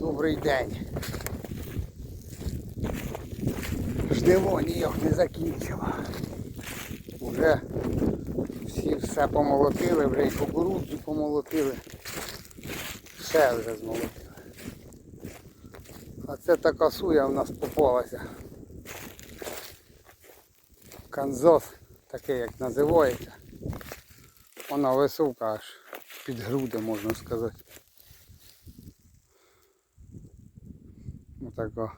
Добрий день. Ждиво ніяк не закінчило. Уже всі все помолотили, вже і кукурудзу помолотили. Все вже змолотили. А це така суя в нас попалася. Канзос, таке як називається. Вона висока аж під груди, можна сказати. Отака.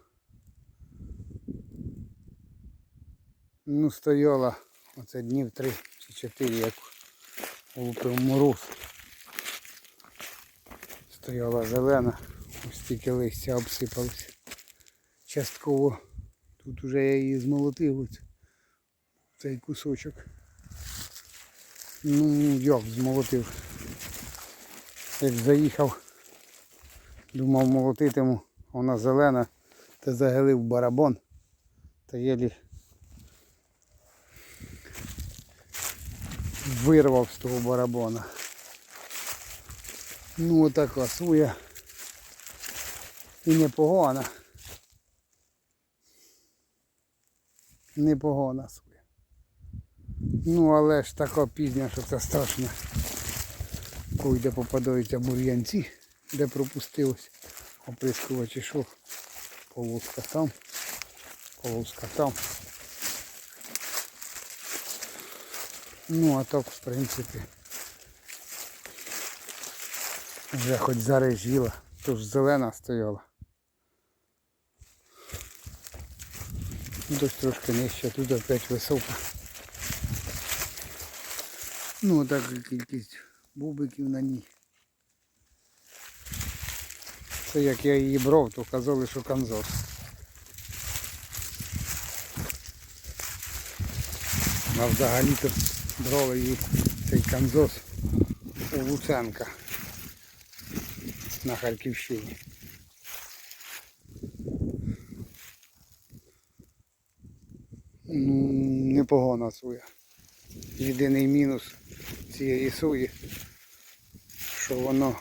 Ну, стояла оце днів три чи чотири, як лупив мороз. Стояла зелена, ось тільки листя обсипалося. Частково тут уже я її змолотив ось цей кусочок. Ну як змолотив. Як заїхав, думав молотитиму, вона зелена, та загилив барабон, та єлі вирвав з того барабона. Ну отака суя. І непогана. Непогана суя. Ну але ж така пізня, що це страшно. Де попадаються бур'янці, де пропустилось оприскувачі що. Полоска там, полоска там. Ну а так в принципі вже хоч зарежіла, ж зелена стояла. Тут трошки нижче, тут опять висока. Ну така кількість бубиків на ній. Це як я її брав, то казали, що канзос. А взагалі-то брали її цей канзос у Луценка на Харківщині. Ну, непогана суя. Єдиний мінус цієї суї, що воно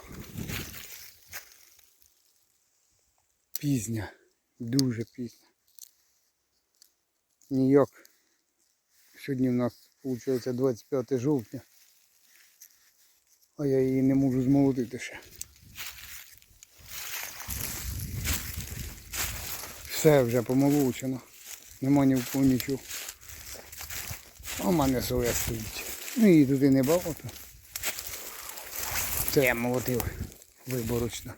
пізня, дуже пізня. Ніяк. Сьогодні в нас виходить 25 жовтня. А я її не можу змолотити ще. Все вже помолочено. Нема ні в кого нічого. А в мене соя стоїть. Ну її туди не багато. Це я молотив виборочно.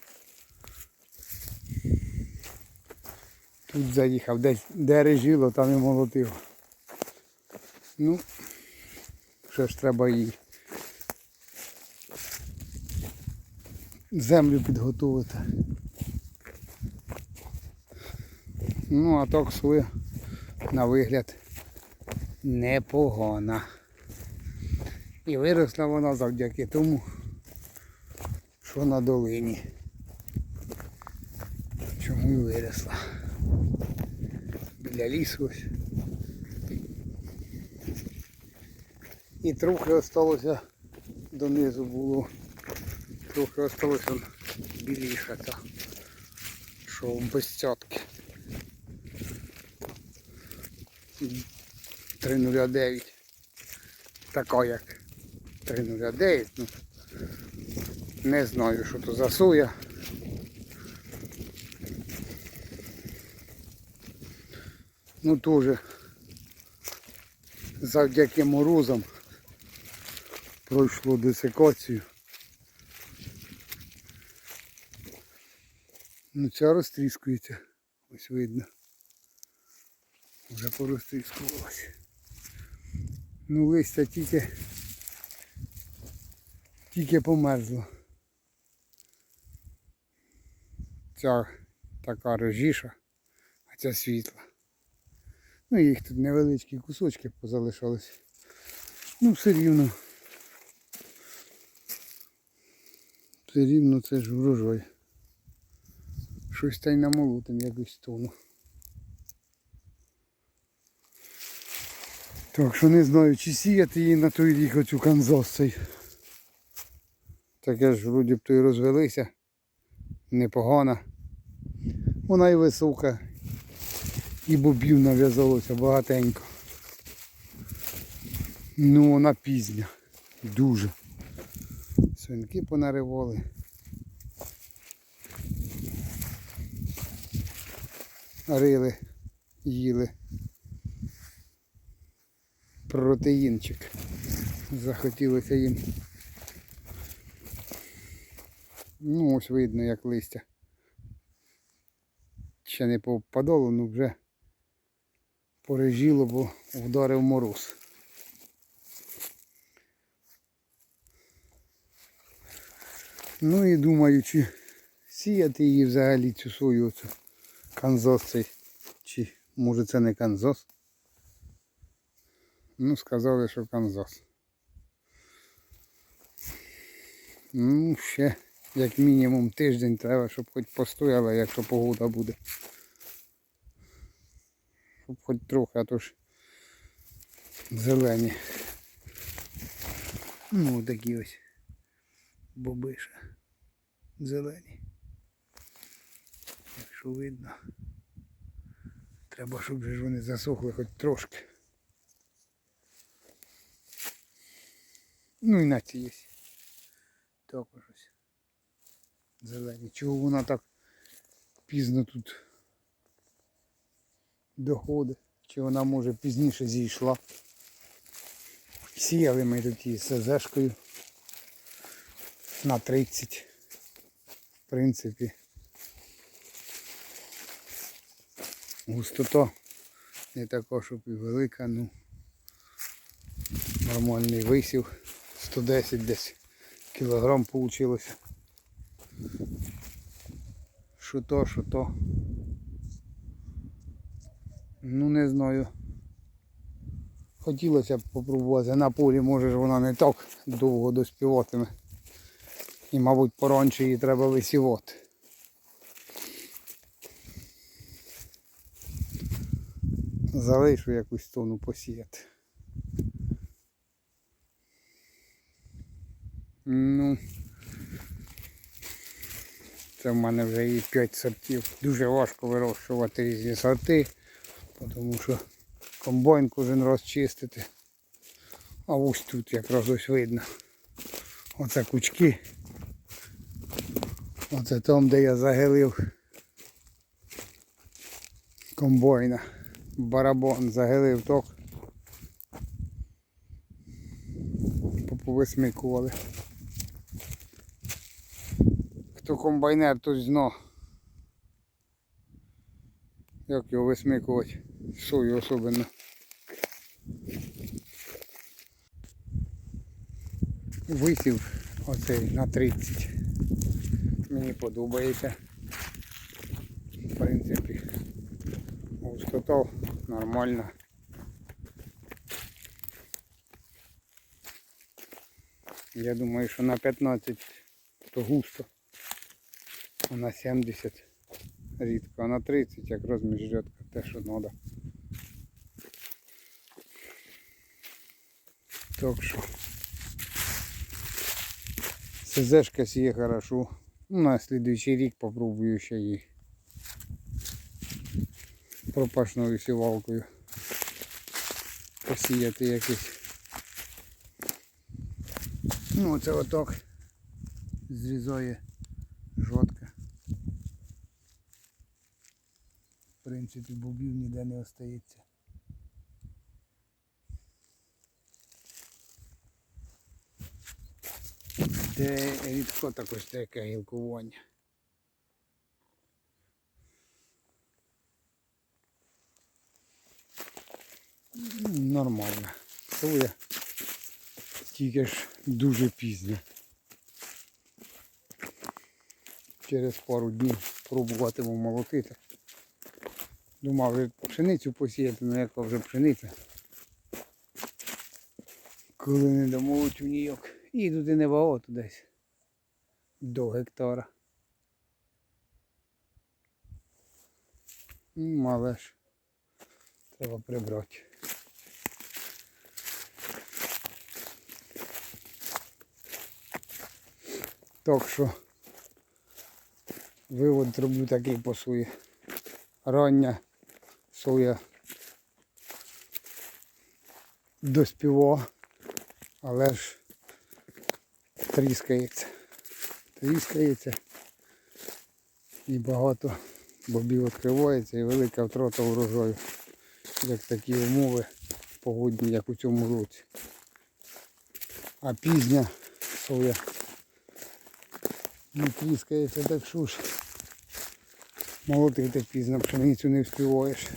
Тут заїхав, десь де режило, там і молотив. Ну, що ж треба їй землю підготувати. Ну, а так своє на вигляд непогана. І виросла вона завдяки тому, що на долині. Чому і виросла. Біля лісу ось. І трохи осталося донизу було. Трохи осталося біліша та що без цятки. 309. Така як 309. Ну, не знаю, що то за соя. Ну теж завдяки морозам пройшло десикацію. Ну ця розтріскується, ось видно. Вже порозтріскувалася. Ну листя тільки тільки померзло. Ця така рожіша, а ця світла. Ну їх тут невеличкі кусочки позалишались. Ну все рівно. Все рівно це ж врожай. Щось та й намолотим якусь тону. Так що не знаю, чи сіяти її на той рік оцю канзас цей. Таке ж вроді б то і розвелися. Непогано. Вона і висока, і бобів нав'язалося багатенько. Ну, вона пізня. Дуже. Свинки понаривали. Рили, їли. Протеїнчик. Захотілося їм. Ну, ось видно, як листя. Ще не повпадало, ну вже порежіло, бо вдарив мороз. Ну і думаю, чи сіяти її взагалі цю сою, оцю канзос цей. Чи може це не канзос? Ну, сказали, що канзос. Ну, ще як мінімум тиждень треба, щоб хоч постояла, якщо погода буде. Щоб хоч трохи, а то ж зелені. Ну, такі ось бобиша. Зелені. Якщо видно. Треба, щоб ж вони засохли хоч трошки. Ну і на ці є. Також ось. Зелені. Чого вона так пізно тут доходить? Чи вона може пізніше зійшла? Сіяли ми тут її СЗшкою на 30. В принципі. Густота не така, щоб і велика, ну нормальний висів. 110 десь кілограм вийшло. Що то, що то. Ну не знаю. Хотілося б попробувати. На полі може ж вона не так довго доспіватиме. І мабуть пораньше її треба висівати. Залишу якусь тону посіяти. Ну це в мене вже і 5 сортів. Дуже важко вирощувати різні сорти, тому що комбайн кожен раз чистити. А ось тут якраз ось видно. Оце кучки. Оце там, де я загилив комбайна. Барабон загилив ток. Повисмикували. Хто комбайнер, то зно. Як його висмикувати? Сою особливо. Висів оцей на 30. Мені подобається. В принципі, густота нормальна. Я думаю, що на 15 то густо. А на 70 рідко, а на 30 якраз міжрядка те, що треба. Так що СЗшка сіє хорошо. Ну, на слідуючий рік попробую ще її пропашною сівалкою посіяти якийсь. Ну оце отак зрізає жодка. В принципі, бобів ніде не остається. Де рідко також таке гілкування. Нормально. Соя тільки ж дуже пізно. Через пару днів пробуватиму молотити. Думав пшеницю посіяти, але яка вже пшениця. Коли не домолотю ніяк. І туди небагато десь. До гектара. М, Але ж треба прибрати. Так що вивод зроблю такий по суї. Рання соя доспіва, але ж тріскається. Тріскається і багато бобів відкривається і велика втрата урожаю, як такі умови погодні, як у цьому році. А пізня соя не тріскається, так що ж молотити пізно, пшеницю не вспіваєш.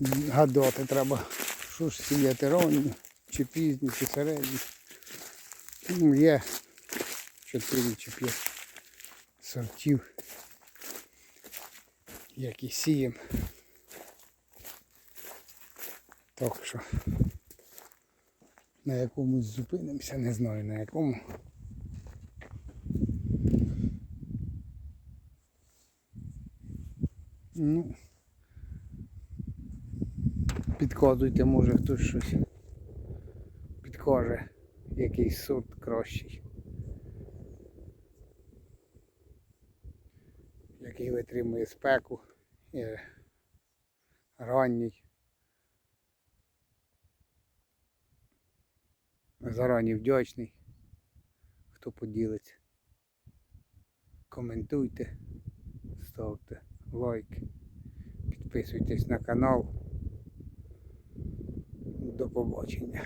І гадати треба, що ж сіяти ранні, чи пізні, чи середні. Ну, є 4 чи 5 сортів, які сіємо. Так що на якомусь зупинимося, не знаю на якому. Ну, підказуйте, може хтось щось підкаже, якийсь сорт кращий. Який витримує спеку і ранній. Зарані вдячний, хто поділиться. Коментуйте, ставте лайк, підписуйтесь на канал. До побачення.